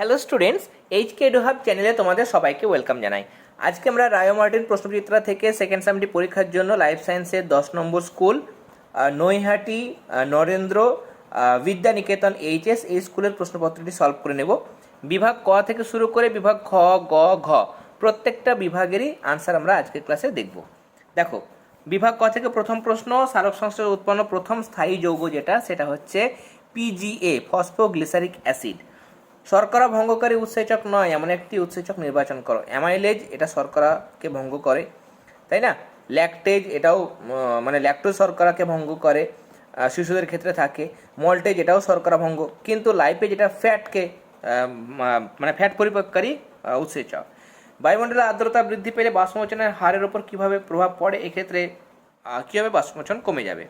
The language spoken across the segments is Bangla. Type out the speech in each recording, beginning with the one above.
Hello students H K hub চ্যানেলে তোমাদের সবাইকে ওয়েলকাম জানাই। আজকে আমরা রায় মার্টিন প্রশ্নচিত্রা থেকে সেকেন্ড সামটি পরীক্ষার জন্য লাইফ সায়েন্সের দশ নম্বর স্কুল নৈহাটি নরেন্দ্র আহ, বিদ্যানিকেতন এইচএস এই স্কুলের প্রশ্নপত্রটি সলভ করে নেব। বিভাগ ক থেকে শুরু করে বিভাগ খ গ ঘ প্রত্যেকটা বিভাগেরই আনসার আমরা আজকের ক্লাসে দেখব। দেখো বিভাগ ক থেকে প্রথম প্রশ্ন সারক সংশ্লেষে উৎপন্ন প্রথম স্থায়ী যৌগ যেটা সেটা হচ্ছে পিজিএ ফসফোগ্লিসারিক অ্যাসিড শর্করা ভঙ্গকারী উৎসেচক নয়, এমন একটি উৎসেচক নির্বাচন করো। অ্যামাইলেজ, এটা শর্করাকে ভঙ্গ করে, তাই না? ল্যাকটেজ, এটাও মানে ল্যাকটোজ শর্করাকে ভঙ্গ করে শিশুদের ক্ষেত্রে থাকে। মল্টেজ, এটাও শর্করা ভঙ্গ। কিন্তু লাইপেজ, এটা ফ্যাটকে মানে ফ্যাট পরিপাককারী উৎসেচক। বায়ুমণ্ডলের আর্দ্রতা বৃদ্ধি পেলে বাষ্পমোচনের হারের ওপর কীভাবে প্রভাব পড়ে, এক্ষেত্রে কীভাবে বাষ্পমোচন কমে যাবে?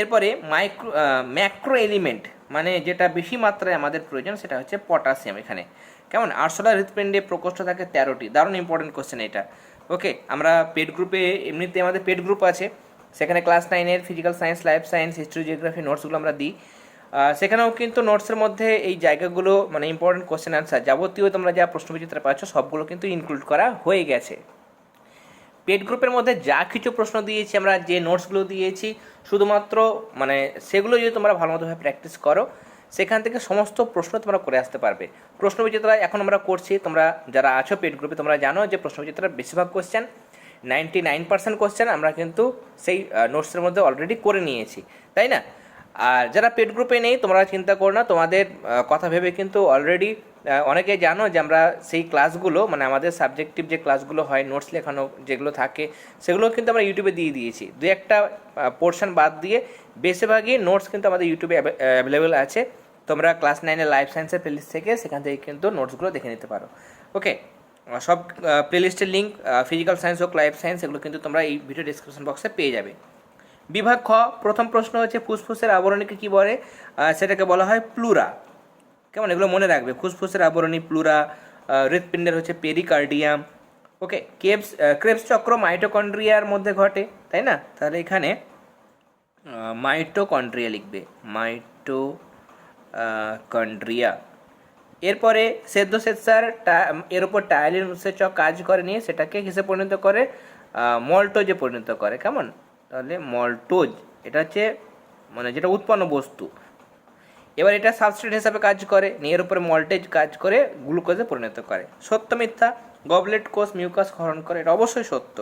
এরপরে মাইক্রো ম্যাক্রো এলিমেন্ট মানে যেটা বেশি মাত্রায় আমাদের প্রয়োজন সেটা হচ্ছে পটাশিয়াম এখানে। কেমন? আরশোলা হৃৎপিণ্ডে প্রকোষ্ঠ থাকে তেরোটি। দারুণ ইম্পর্টেন্ট কোশ্চেন এটা। ওকে আমরা পেড গ্রুপে এমনিতে আমাদের পেড গ্রুপ আছে। সেখানে ক্লাস নাইনের physical science life science history geography নোটসগুলো আমরা দিই। সেখানেও কিন্তু নোটসের মধ্যে এই জায়গাগুলো মানে ইম্পর্টেন্ট কোশ্চেন অ্যান্সার যাবতীয় তোমরা যা প্রশ্নবিচিত্র পাচ্ছ সবগুলো কিন্তু ইনক্লুড করা হয়ে গেছে। পেড গ্রুপের মধ্যে যা কিছু প্রশ্ন দিয়েছি আমরা, যে নোটসগুলো দিয়েছি, শুধুমাত্র মানে সেগুলো যদি তোমরা ভালো মতোভাবে প্র্যাকটিস করো, সেখান থেকে সমস্ত প্রশ্ন তোমরা করে আসতে পারবে। প্রশ্ন বিচিত্রা এখন আমরা করছি, তোমরা যারা আছো পেড গ্রুপে, তোমরা জানো যে প্রশ্ন বিচিত্রার বেশিরভাগ question ninety nine percent question আমরা কিন্তু সেই নোটসের মধ্যে অলরেডি করে নিয়েছি, তাই না? আর যারা পেড গ্রুপে নেই, তোমরা চিন্তা করো না, তোমাদের কথা ভেবে কিন্তু অলরেডি অনেকে জানো যে আমরা সেই ক্লাসগুলো মানে আমাদের সাবজেক্টিভ যে ক্লাসগুলো হয় নোটস লেখানো যেগুলো থাকে, সেগুলো কিন্তু আমরা ইউটিউবে দিয়ে দিয়েছি। দু একটা পোর্শন বাদ দিয়ে বেশিরভাগই নোটস কিন্তু আমাদের ইউটিউবে অ্যাভেলেবেল আছে। তোমরা ক্লাস নাইনে লাইফ সায়েন্সের প্লেলিস্ট থেকে সেখান থেকে কিন্তু নোটসগুলো দেখে নিতে পারো। ওকে সব প্লেলিস্টের লিঙ্ক ফিজিক্যাল সায়েন্স হোক লাইফ সায়েন্স এগুলো কিন্তু তোমরা এই ভিডিও ডিসক্রিপশন বক্সে পেয়ে যাবে। বিভাগ খ, প্রথম প্রশ্ন হচ্ছে ফুসফুসের আবরণীকে কি বলে? সেটাকে বলা হয় প্লুরা কেমন? এগুলো মনে রাখবে। ফুসফুসের আবরণী প্লুরা হৃৎপিণ্ডের হচ্ছে পেরিকার্ডিয়াম ওকে কেপস ক্রেপস চক্র মাইটোকন্ড্রিয়ার মধ্যে ঘটে, তাই না? তাহলে এখানে মাইটোকন্ড্রিয়া লিখবে। মাইটো কন্ড্রিয়া এরপরে সেদ্ধ স্বেচ্ছার এর উপর টায়ালিন উৎসেচক কাজ করে নিয়ে সেটাকে হিসেবে পরিণত করে মল্টোজে পরিণত করে, কেমন? তাহলে মল্টোজ, এটা হচ্ছে মানে যেটা উৎপন্ন বস্তু। এবার এটা সাবস্ট্রেট হিসাবে কাজ করে, নিয়ে এর উপরে মল্টেজ কাজ করে গ্লুকোজে পরিণত করে। সত্য মিথ্যা? গবলেট কোষ মিউকাস ক্ষরণ করে, এটা অবশ্যই সত্য।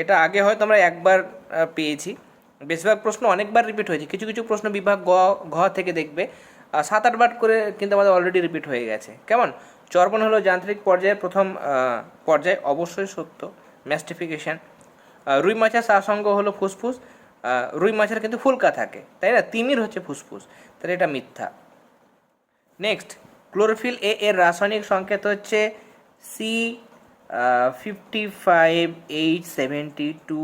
এটা আগে হয়তো আমরা একবার পেয়েছি। বেশিরভাগ প্রশ্ন অনেকবার রিপিট হয়েছে। কিছু কিছু প্রশ্ন বিভাগ গ, ঘ থেকে দেখবে। সাত আটবার করে কিন্তু আমাদের অলরেডি রিপিট হয়ে গেছে। কেমন? চর্বণ হলো যান্ত্রিক পর্যায়ে প্রথম পর্যায়ে, অবশ্যই সত্য। ম্যাস্টিফিকেশন রুই মাছের সাসঙ্গ হলো ফুসফুস। রুই মাছের কিন্তু ফুলকা থাকে, তাই না? তিমির হচ্ছে ফুসফুস, তাহলে এটা মিথ্যা। নেক্সট ক্লোরোফিল এ এর রাসায়নিক সংকেত হচ্ছে C fifty five eight seventy two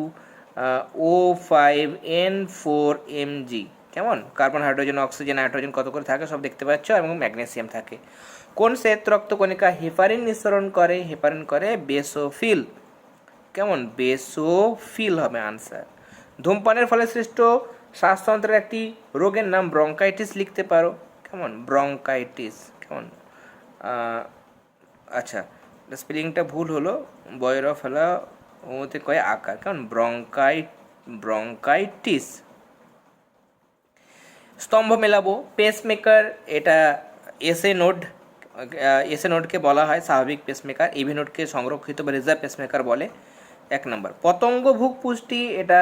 O five N four M G কেমন? কার্বন হাইড্রোজেন অক্সিজেন নাইট্রোজেন কত করে থাকে সব দেখতে পাচ্ছ এবং ম্যাগনেসিয়াম থাকে। কোন শ্বেত রক্তকণিকা হেপারিন নিঃসরণ করে? হেপারিন করে বেসোফিল কেমন? বেসোফিল হবে আনসার ধূমপানের ফলে সৃষ্ট শ্বাসতন্ত্রের একটি রোগের নাম ব্রঙ্কাইটিস লিখতে পারো। কেমন? ব্রঙ্কাইটিস, কেমন? আচ্ছা স্পেলিংটা ভুল হলো। বয়ের ফেলা ওতে কয় আকার? কেমন? Bronchi, bronchitis. স্তম্ভ মেলাবো। পেসমেকার এটা এসএ নোড এসএ নোডকে বলা হয়, স্বাভাবিক পেসমেকার ইভি নোডকে সংরক্ষিত বা রিজার্ভ পেসমেকার বলে। এক নম্বর। পতঙ্গভুক পুষ্টি, এটা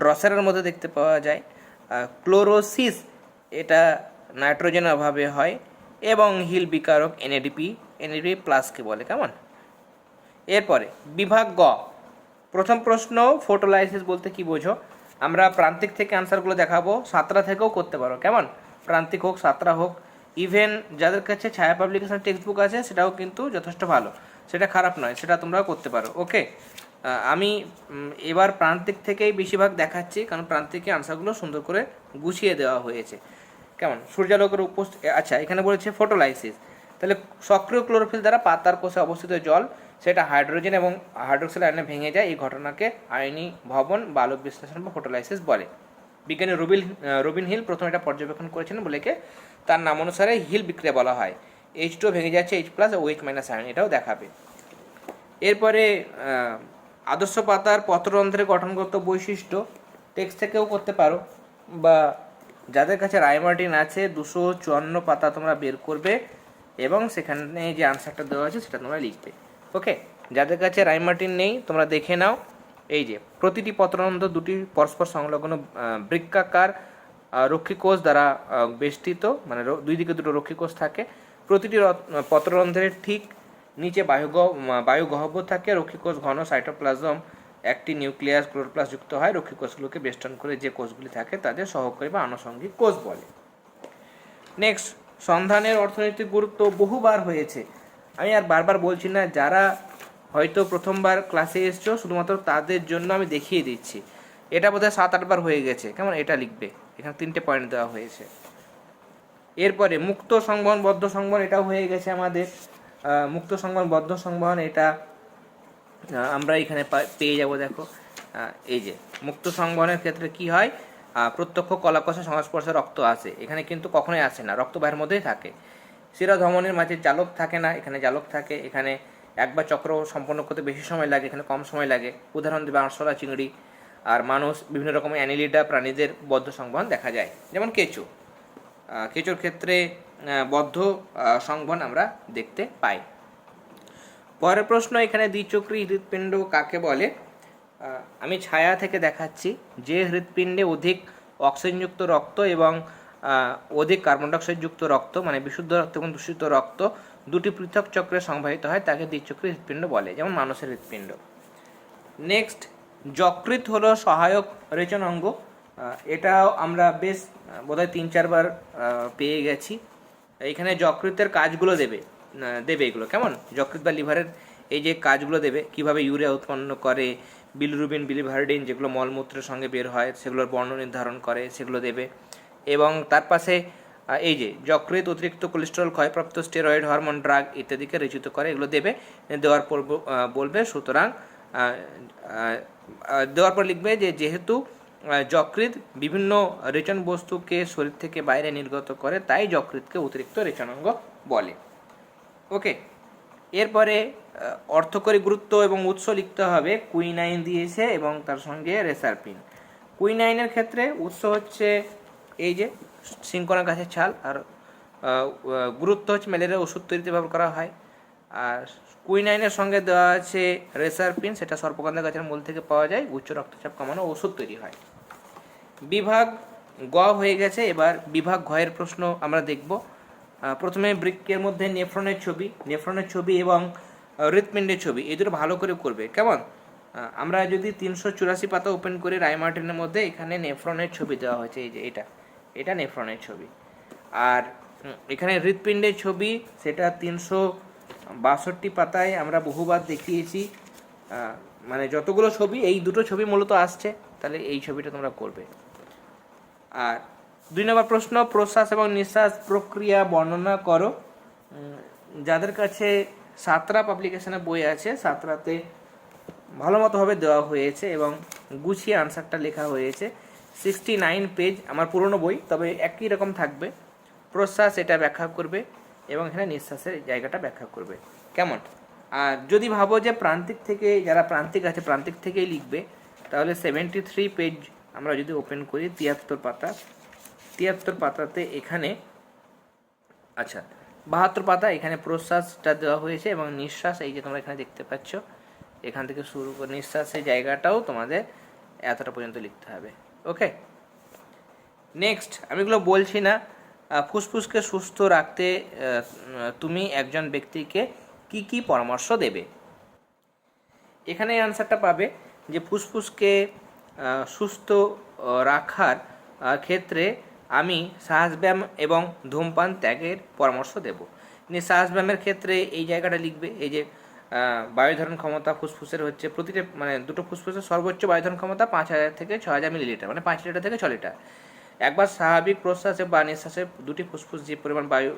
ড্রসারের মধ্যে দেখতে পাওয়া যায়। ক্লোরোসিস এটা নাইট্রোজেনের অভাবে হয় এবং হিল বিকারক এনএডিপি এনএডিপি প্লাসকে বলে, কেমন? এরপরে, বিভাগ গ। প্রথম প্রশ্ন ফোটোলাইসিস বলতে কি বোঝো? আমরা প্রান্তিক থেকে আনসারগুলো দেখাবো সাতটা থেকেও করতে পারো, কেমন? প্রান্তিক হোক সাতটা হোক ইভেন যাদের কাছে ছায়া পাবলিকেশন টেক্সট বুক আছে, সেটাও কিন্তু যথেষ্ট ভালো। সেটা খারাপ নয়, সেটা তোমরাও করতে পারো ওকে আমি এবার প্রান্তিক থেকেই বেশিরভাগ দেখাচ্ছি, কারণ প্রান্তিকে আনসারগুলো সুন্দর করে গুছিয়ে দেওয়া হয়েছে। কেমন? সূর্যালোকের উপস্থিত আচ্ছা এখানে বলেছে ফটোলাইসিস তাহলে সক্রিয় ক্লোরোফিল দ্বারা পাতার কোষে অবস্থিত জল, সেটা হাইড্রোজেন এবং হাইড্রোক্সিল আয়নে ভেঙে যায়। এই ঘটনাকে আয়নি ভবন বা আলোক বিশ্লেষণ বা ফটোলাইসিস বলে। বিজ্ঞানী রবিল রবিন হিল প্রথম এটা পর্যবেক্ষণ করেছিলেন বলেকে তার নাম অনুসারে হিল বিক্রিয়া বলা হয়। এইচ টু ভেঙে যাচ্ছে H plus OH minus ion এটাও দেখাবে। এরপরে আদর্শ পাতার পত্ররন্ধ্রের গঠনগত বৈশিষ্ট্য টেক্সট থেকেও করতে পারো বা যাদের কাছে রায়মার্টিন আছে দুশো চুয়ান্ন পাতা তোমরা বের করবে এবং সেখানে যে আনসারটা দেওয়া আছে সেটা তোমরা লিখবে। ওকে যাদের কাছে রাইমার্টিন নেই তোমরা দেখে নাও। এই যে প্রতিটি পত্ররন্ধ্র দুটি পরস্পর সংলগ্ন আহ, রক্ষীকোষ দ্বারা বেষ্টিত মানে দুই দিকে দুটো রক্ষীকোষ থাকে। প্রতিটি রত- পত্ররন্ধ্রের ঠিক নিচে বায়ু বায়ু গহ্বর থাকে রক্ষিকোষ ঘন সাইটোপ্লাজম, একটি নিউক্লিয়াস ক্লোরোপ্লাস যুক্ত হয়, রক্ষীকোষগুলোকে বেষ্টন করে যে কোষগুলি থাকে তাদের সহকারী বা আনুষঙ্গিক কোষ বলে। নেক্সট সন্ধানের অর্থনৈতিক গুরুত্ব বহুবার হয়েছে। আমি আর বারবার বলছি না, যারা হয়তো প্রথমবার ক্লাসে এসছো, শুধুমাত্র তাদের জন্য আমি দেখিয়ে দিচ্ছি। এটা বোধহয় সাত আটবার হয়ে গেছে। কেমন? এটা লিখবে। এখানে তিনটে পয়েন্ট দেওয়া হয়েছে। এরপরে মুক্ত সংবহন, বদ্ধ সংবহন, এটাও হয়ে গেছে আমাদের। মুক্ত সংবহন বদ্ধ সংবহন এটা আমরা এখানে পেয়ে যাব, দেখো। এই যে, মুক্ত সংবহনের ক্ষেত্রে কি হয়? প্রত্যক্ষ কলাকষা সংস্পর্শে রক্ত আসে এখানে কিন্তু কখনোই আসে না, রক্ত বাইরের মধ্যেই থাকে। শিরা ধমনের মাঝে জালক থাকে না, এখানে জালক থাকে। এখানে একবার চক্র সম্পন্ন করতে বেশি সময় লাগে, এখানে কম সময় লাগে। উদাহরণ দেবে আরশোলা চিংড়ি। আর মানুষ বিভিন্ন রকমের অ্যানিলিডা প্রাণীদের বদ্ধ সংবহন দেখা যায়। যেমন কেঁচো। কেঁচোর ক্ষেত্রে বদ্ধ আহ, সংবহন আমরা দেখতে পাই। পরের প্রশ্ন এখানে দ্বিচক্রী হৃৎপিণ্ড কাকে বলে? আমি ছায়া থেকে দেখাচ্ছি। যে হৃৎপিণ্ডে অধিক অক্সিজেনযুক্ত রক্ত এবং অধিক কার্বন ডাইঅক্সাইডযুক্ত রক্ত মানে বিশুদ্ধ রক্ত এবং দূষিত রক্ত দুটি পৃথক চক্রে সংবাহিত হয় তাকে দ্বিচক্রী হৃৎপিণ্ড বলে যেমন মানুষের হৃৎপিণ্ড। নেক্সট যকৃত হলো সহায়ক রেচন অঙ্গ এটাও আমরা বেশ বোধহয় তিন চারবার পেয়ে গেছি। এখানে যকৃতের কাজগুলো দেবে দেবে এগুলো। কেমন? যকৃত বা লিভারের এই যে কাজগুলো দেবে, কীভাবে ইউরিয়া উৎপন্ন করে, বিলিরুবিন, বিলিভারডিন যেগুলো মলমূত্রের সঙ্গে বের হয়, সেগুলোর বর্ণ নির্ধারণ করে, সেগুলো দেবে। এবং তার পাশে এই যে যকৃত অতিরিক্ত কোলেস্টেরল, ক্ষয়প্রাপ্ত স্টেরয়েড, হরমোন, ড্রাগ ইত্যাদিকে রেচিত করে এগুলো দেবে। দেওয়ার পর বলবে, সুতরাং দেওয়ার পর লিখবে যে যেহেতু যকৃৎ বিভিন্ন রেচন বস্তুকে শরীর থেকে বাইরে নির্গত করে, তাই যকৃৎকে অতিরিক্ত রেচনাঙ্গ বলে। ওকে এরপরে অর্থকরী গুরুত্ব এবং উৎস লিখতে হবে। কুইনাইন দিয়েছে এবং তার সঙ্গে রেসারপিন কুইনাইনের ক্ষেত্রে উৎস হচ্ছে এই যে সিঙ্কোনা গাছের ছাল। আর গুরুত্ব হচ্ছে ম্যালেরিয়া ওষুধ তৈরিতে ব্যবহার করা হয়। আর কুইনাইনের সঙ্গে দেওয়া আছে রেসারপিন সেটা সর্পগন্ধা গাছের মূল থেকে পাওয়া যায়, উচ্চ রক্তচাপ কমানো ওষুধ তৈরি হয়। বিভাগ গ হয়ে গেছে, এবার বিভাগ ঘয়ের প্রশ্ন আমরা দেখব। প্রথমে বৃক্কের মধ্যে নেফ্রনের ছবি নেফ্রনের ছবি এবং হৃৎপিণ্ডের ছবি, এই দুটো ভালো করে করবে, কেমন? আমরা যদি তিনশো চুরাশি পাতা ওপেন করি রাইমার্টিনের মধ্যে এখানে নেফ্রনের ছবি দেওয়া হয়েছে, এই যে এটা এটা নেফ্রনের ছবি। আর এখানে হৃৎপিণ্ডের ছবি, সেটা তিনশো বাষট্টি পাতায় আমরা বহুবার দেখিয়েছি মানে যতগুলো ছবি, এই দুটো ছবি মূলত আসছে, তাহলে এই ছবিটা তোমরা করবে। আর দুই নম্বর প্রশ্ন প্রশ্বাস এবং নিঃশ্বাস প্রক্রিয়া বর্ণনা করো। যাদের কাছে সাতরা পাবলিকেশনের বই আছে, সাতরাতে ভালো মতোভাবে দেওয়া হয়েছে এবং গুছিয়ে আনসারটা লেখা হয়েছে। সিক্সটি নাইন পেজ আমার পুরনো বই, তবে একই রকম থাকবে। প্রশ্বাস এটা ব্যাখ্যা করবে। এবং এখানে নিঃশ্বাসের জায়গাটা ব্যাখ্যা করবে। কেমন? আর যদি ভাবো যে প্রান্তিক থেকে, যারা প্রান্তিক আছে, প্রান্তিক থেকেই লিখবে, তাহলে সেভেন্টি থ্রি পেজ আমরা যদি ওপেন করি, তিয়াত্তর পাতা। তিয়াত্তর পাতাতে এখানে আচ্ছা বাহাত্তর পাতা এখানে প্রশ্বাসটা দেওয়া হয়েছে এবং নিঃশ্বাস, এই যে তোমরা এখানে দেখতে পাচ্ছ, এখান থেকে শুরু করে নিঃশ্বাসের জায়গাটাও তোমাদের এতটা পর্যন্ত লিখতে হবে। ওকে নেক্সট আমি এগুলো বলছি না। ফুসফুসকে সুস্থ রাখতে তুমি একজন ব্যক্তিকে কি কি পরামর্শ দেবে? এখানে আনসারটা পাবে যে ফুসফুসকে সুস্থ রাখার ক্ষেত্রে আমি শ্বাসব্যায়াম এবং ধূমপান ত্যাগের পরামর্শ দেব। নিয়ে শ্বাসব্যায়ামের ক্ষেত্রে এই জায়গাটা লিখবে, এই যে বায়ুধারণ ক্ষমতা ফুসফুসের হচ্ছে প্রতিটা মানে দুটো ফুসফুসের সর্বোচ্চ বায়ুধারণ ক্ষমতা পাঁচ হাজার থেকে ছ হাজার মিলিলিটার মানে পাঁচ লিটার থেকে ছ লিটার। একবার স্বাভাবিক প্রশ্বাসে বা নিঃশ্বাসে দুটি ফুসফুস যে পরিমাণ বায়ু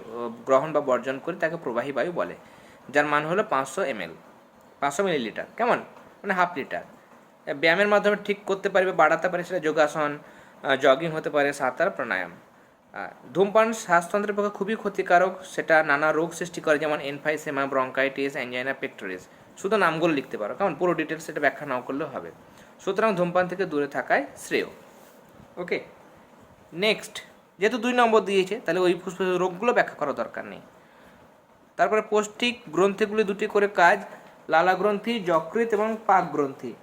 গ্রহণ বা বর্জন করে তাকে প্রবাহী বায়ু বলে, যার মান হলো পাঁচশো এমএল, পাঁচশো মিলিলিটার, কেমন? মানে হাফ লিটার। ব্যায়ামের মাধ্যমে ঠিক করতে পারবে, বাড়াতে পারে সেটা যোগাসন জগিং হতে পারে, সাঁতার, প্রাণায়াম। ধূমপান শ্বাসতন্ত্রের পক্ষে খুবই ক্ষতিকারক, সেটা নানা রোগ সৃষ্টি করে, যেমন এনফাইসেমা, ব্রঙ্কাইটিস, অ্যাঞ্জাইনা, পেক্টোরিস। শুধু নামগুলো লিখতে পারো কারণ পুরো ডিটেলস সেটা ব্যাখ্যা নাও করলেও হবে। সুতরাং ধূমপান থেকে দূরে থাকায় শ্রেয়। ওকে নেক্সট, যেহেতু দুই নম্বর দিয়েছে, তাহলে ওই ফুসফুস রোগগুলো ব্যাখ্যা করার দরকার নেই। তারপরে পৌষ্টিক গ্রন্থিগুলি দুটি করে কাজ, লালা গ্রন্থি যকৃত এবং পাক গ্রন্থি।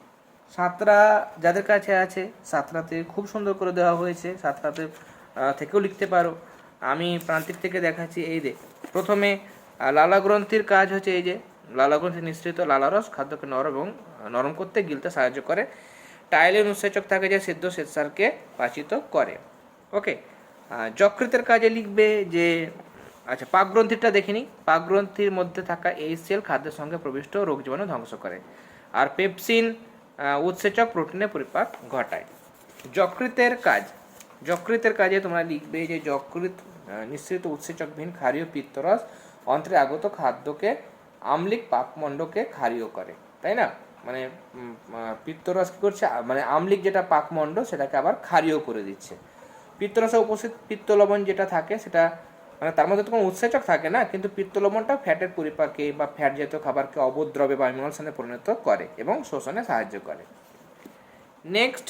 সাঁতরা যাদের কাছে আছে, সাঁতরাতে খুব সুন্দর করে দেওয়া হয়েছে, সাঁতরাতে থেকেও লিখতে পারো। আমি প্রান্তিক থেকে দেখাচ্ছি, এই যে, প্রথমে লালা গ্রন্থির কাজ হচ্ছে এই যে, লালা গ্রন্থি নিঃসৃত লালারস খাদ্যকে নরম এবং নরম করতে গিলতে সাহায্য করে। টাইলেন উৎসেচক থাকে যে, সিদ্ধ শ্বেতসারকে পাচিত করে। ওকে যকৃতের কাজে লিখবে যে আচ্ছা পাক গ্রন্থিটা দেখিনি পাক গ্রন্থির মধ্যে থাকা এই সেল খাদ্যের সঙ্গে প্রবিষ্ট রোগ জীবাণু ধ্বংস করে। আর পেপসিন উৎসেচক প্রোটিনের পরিপাক ঘটায়। যকৃতের কাজ। যকৃতের কাজে তোমরা লিখবে যে যকৃত নিঃসৃত উৎসেচকবিহীন ক্ষারীয় পিত্তরস অন্ত্রে আগত খাদ্যকে আমলিক পাকমণ্ডকে ক্ষারীয় করে। তাই না? মানে পিত্তরস কি করছে? মানে আমলিক যেটা পাকমণ্ড, সেটাকে আবার ক্ষারীয় করে দিচ্ছে। পিত্তরসে উপস্থিত পিত্ত লবণ যেটা থাকে, সেটা মানে তার মধ্যে তো কোনো উৎসেচক থাকে না, কিন্তু পিত্ত লবণটা ফ্যাটের পরিপাকে বা ফ্যাট জাতীয় খাবারকে অবদ্রবে বা ইমলসনে পরিণত করে এবং শোষণে সাহায্য করে। নেক্সট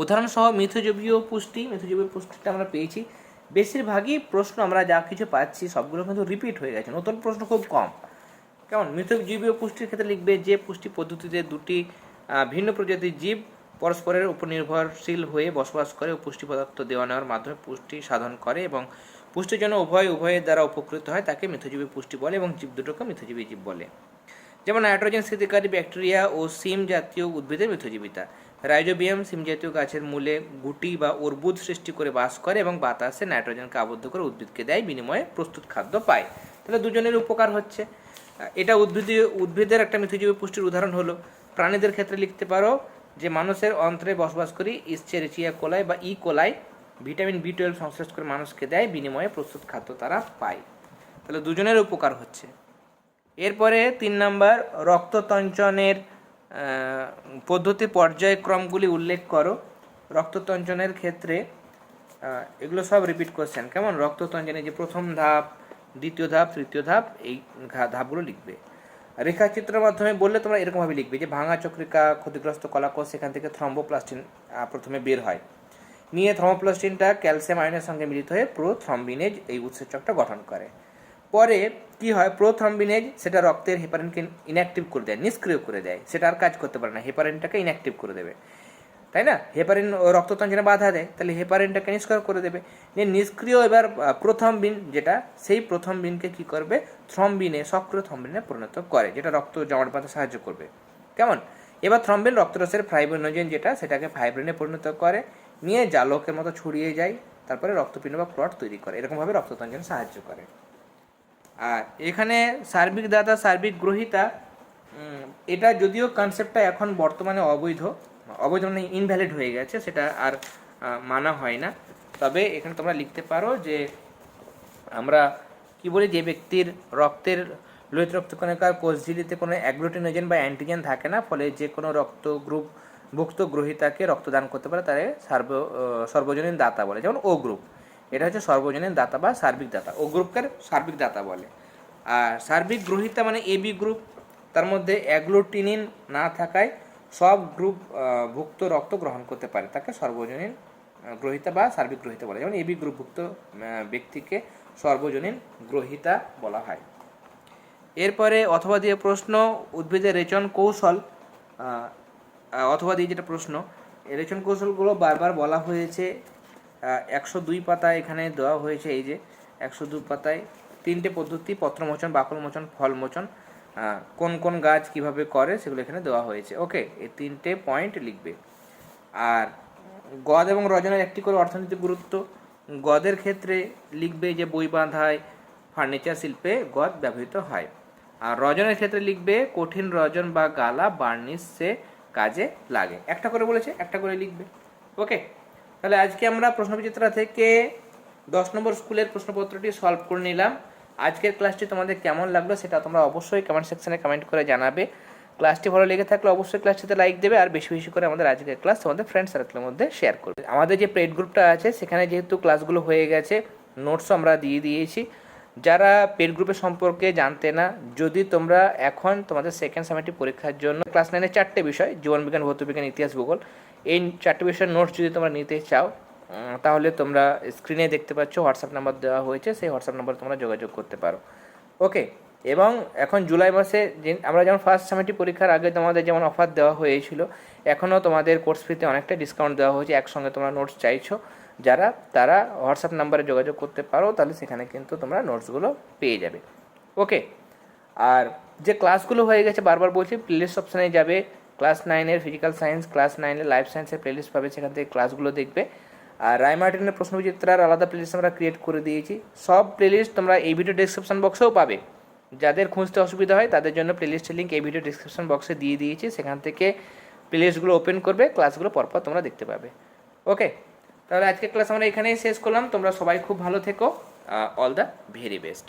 উদাহরণসহ মিথজীবীয় পুষ্টি, মিথজীবীয় পুষ্টিটা আমরা পেয়েছি। বেশিরভাগই প্রশ্ন আমরা যা কিছু পাচ্ছি, সবগুলো কিন্তু রিপিট হয়ে গেছে। নতুন প্রশ্ন খুব কম। কেমন? মিথজীবীয় পুষ্টির ক্ষেত্রে লিখবে যে পুষ্টি পদ্ধতিতে দুটি ভিন্ন প্রজাতির জীব পরস্পরের উপর নির্ভরশীল হয়ে বসবাস করে ও পুষ্টি পদার্থ দেওয়া নেওয়ার মাধ্যমে পুষ্টি সাধন করে এবং পুষ্টির জন্য উভয়, উভয়ের দ্বারা উপকৃত হয় তাকে মিথজীবী পুষ্টি বলে এবং জীব দুটোকে মিথজীবী জীব বলে। যেমন নাইট্রোজেন স্থিতিকারী ব্যাকটেরিয়া ও সিম জাতীয় উদ্ভিদের মিথজীবিতা। রাইজোবিয়াম সিম জাতীয় গাছের মূলে গুটি বা অর্বুদ সৃষ্টি করে বাস করে এবং বাতাসে নাইট্রোজেনকে আবদ্ধ করে উদ্ভিদকে দেয়, বিনিময়ে প্রস্তুত খাদ্য পায়। তাহলে দুজনের উপকার হচ্ছে। এটা উদ্ভিদীয়, উদ্ভিদের একটা মিথজীবী পুষ্টির উদাহরণ হলো। প্রাণীদের ক্ষেত্রে লিখতে পারো যে মানুষের অন্ত্রে বসবাস করি ইসচেরিচিয়া কোলাই বা E coli vitamin B twelve সংশ্লেষ করে মানুষকে দেয়, বিনিময়ে প্রস্তুত খাদ্য তারা পায়। তাহলে দুজনের উপকার হচ্ছে। এরপরে তিন নম্বর, রক্ততঞ্চনের পদ্ধতি পর্যায়ক্রমগুলি উল্লেখ করো। রক্ততঞ্চনের ক্ষেত্রে এগুলো সব রিপিট কোশ্চেন কেমন? রক্ততঞ্চনের যে প্রথম ধাপ, দ্বিতীয় ধাপ, তৃতীয় ধাপ, এই ধাপগুলো লিখবে। রেখাচিত্রের মাধ্যমে বললে তোমরা এরকমভাবে লিখবে যে ভাঙা চক্রিকা, ক্ষতিগ্রস্ত কলাকোষ, সেখান থেকে থ্রম্বোপ্লাস্টিন প্রথমে বের হয়। নিয়ে থ্রম্বোপ্লাস্টিনটা ক্যালসিয়াম আয়নের সঙ্গে মিলিত হয়ে প্রোথ্রম্বিনেজ এই উৎসেচকটা গঠন করে। পরে কি হয়? প্রোথ্রম্বিনেজ সেটা রক্তের হেপারিনকে ইনঅ্যাক্টিভ করে দেয়, নিষ্ক্রিয় করে দেয়। সেটা আর কাজ করতে পারে না, হেপারিনটাকে ইনঅ্যাক্টিভ করে দেবে। তাই না হেপারিন রক্ততঞ্চনে বাধা দেয়। তাহলে হেপারিনটাকে নিষ্ক্রিয় করে দেবে। নিয়ে নিষ্ক্রিয় এবার প্রথম বিন যেটা, সেই প্রথম বিনকে কি করবে? থ্রম্বিনে, সক্রিয় থ্রম্বিনে পরিণত করে, যেটা রক্ত জমাট বাঁধতে সাহায্য করবে। কেমন? এবার থ্রম্বিন রক্তরসের ফাইব্রিনোজেন যেটা, সেটাকে ফাইব্রিনে পরিণত করে, নিয়ে জালকের মতো ছড়িয়ে যায়, তারপরে রক্তপিণ্ড বা ক্লট তৈরি করে। এরকমভাবে রক্ততঞ্চন সাহায্য করে। আর এখানে সার্বিক দাতা সার্বিক গ্রহিতা এটা যদিও কনসেপ্টটা এখন বর্তমানে অবৈধ অবৈধ মানে ইনভ্যালিড হয়ে গেছে, সেটা আর মানা হয় না। তবে এখানে তোমরা লিখতে পারো যে আমরা কি বলি, যে ব্যক্তির রক্তের লোহিত রক্তকণিকার কোষঝিলিতে কোনো অ্যাগ্লুটিনোজেন বা অ্যান্টিজেন থাকে না, ফলে যে কোনো রক্ত গ্রুপ ভুক্ত গ্রহিতাকে রক্তদান করতে পারে, তারে সার্ব সর্বজনীন দাতা বলে। যেমন ও গ্রুপ এটা হচ্ছে সর্বজনীন দাতা বা সার্বিক দাতা। ও গ্রুপকে সার্বিক দাতা বলে। আর সার্বিক গ্রহিতা মানে এবি গ্রুপ তার মধ্যে অ্যাগ্লুটিনিন না থাকায় সব গ্রুপ ভুক্ত রক্ত গ্রহণ করতে পারে। তাকে সর্বজনীন গ্রহিতা বা সার্বিক গ্রহিতা বলে যেমন এবি গ্রুপভুক্ত ব্যক্তিকে সর্বজনীন গ্রহিতা বলা হয়। এরপরে অথবা দিয়ে প্রশ্ন, উদ্ভিদের রেচন কৌশল অথবা দিয়ে যেটা প্রশ্ন রেচন কৌশলগুলো বারবার বলা হয়েছে। একশো দুই পাতায় এখানে দেওয়া হয়েছে এই যে, একশো দুই পাতায় তিনটে পদ্ধতি, পত্রমোচন, বাকলমোচন, ফলমোচন কোন কোন গাছ কীভাবে করে সেগুলো এখানে দেওয়া হয়েছে। ওকে, এই তিনটে পয়েন্ট লিখবে। আর গদ এবং রজনের একটি করে অর্থনৈতিক গুরুত্ব। গদের ক্ষেত্রে লিখবে যে বই বাঁধায় ফার্নিচার শিল্পে গদ ব্যবহৃত হয়। আর রজনের ক্ষেত্রে লিখবে কঠিন রজন বা গালা বার্নিশে কাজে লাগে। একটা করে বলেছে, একটা করে লিখবে। ওকে, তাহলে আজকে আমরা প্রশ্নবিচিত্রা থেকে দশ নম্বর স্কুলের প্রশ্নপত্রটি সলভ করে নিলাম। আজকের ক্লাসটি তোমাদের কেমন লাগল সেটা তোমরা অবশ্যই কমেন্ট সেকশানে কমেন্ট করে জানাবে। ক্লাসটি ভালো লেগে থাকলে অবশ্যই ক্লাসটিতে লাইক দেবে আর বেশি বেশি করে আমাদের আজকের ক্লাস তোমাদের ফ্রেন্ড সার্কেলের মধ্যে শেয়ার করবে। আমাদের যে পেড গ্রুপটা আছে, সেখানে যেহেতু ক্লাসগুলো হয়ে গেছে নোটসও আমরা দিয়ে দিয়েছি। যারা পেড গ্রুপের সম্পর্কে জানতে না, যদি তোমরা এখন তোমাদের সেকেন্ড সেমেস্টার পরীক্ষার জন্য ক্লাস নাইনের চারটে বিষয় জীবনবিজ্ঞান ভৌতবিজ্ঞান ইতিহাস, ভূগোল, এই চারটে বিষয়ের নোটস যদি তোমরা নিতে চাও তাহলে তোমরা স্ক্রিনে দেখতে পাচ্ছ হোয়াটসঅ্যাপ নাম্বার দেওয়া হয়েছে, সেই হোয়াটসঅ্যাপ নাম্বারে তোমরা যোগাযোগ করতে পারো। ওকে এবং এখন জুলাই মাসে যে আমরা যেমন ফার্স্ট সেমেস্টার পরীক্ষার আগে তোমাদের যেমন অফার দেওয়া হয়েছিল, এখনও তোমাদের কোর্স ফিতে অনেকটা ডিসকাউন্ট দেওয়া হয়েছে, একসঙ্গে তোমরা নোটস চাইছো। যারা, তারা হোয়াটসঅ্যাপ নাম্বারে যোগাযোগ করতে পারো, তাহলে সেখানে কিন্তু তোমরা নোটসগুলো পেয়ে যাবে। ওকে আর যে ক্লাসগুলো হয়ে গেছে, বারবার বলছি প্লেলিস্ট অপশানে যাবে ক্লাস নাইনের ফিজিক্যাল সায়েন্স ক্লাস নাইনের লাইফ সায়েন্সের প্লেলিস্ট পাবে, সেখান থেকে ক্লাসগুলো দেখবে। আর রায় মার্টিনের প্রশ্নবিচিত্রার আলাদা প্লেলিস্ট আমরা ক্রিয়েট করে দিয়েছি। সব প্লেলিস্ট তোমরা এই ভিডিও ডিসক্রিপশন বক্সেও পাবে। যাদের খুঁজতে অসুবিধা হয়, তাদের জন্য প্লেলিস্টের লিঙ্ক এই ভিডিও ডিসক্রিপশন বক্সে দিয়ে দিয়েছি। সেখান থেকে প্লেলিস্টগুলো ওপেন করবে ক্লাসগুলো পরপর তোমরা দেখতে পাবে। ওকে তাহলে আজকের ক্লাস আমরা এখানেই শেষ করলাম। তোমরা সবাই খুব ভালো থেকো। All the very best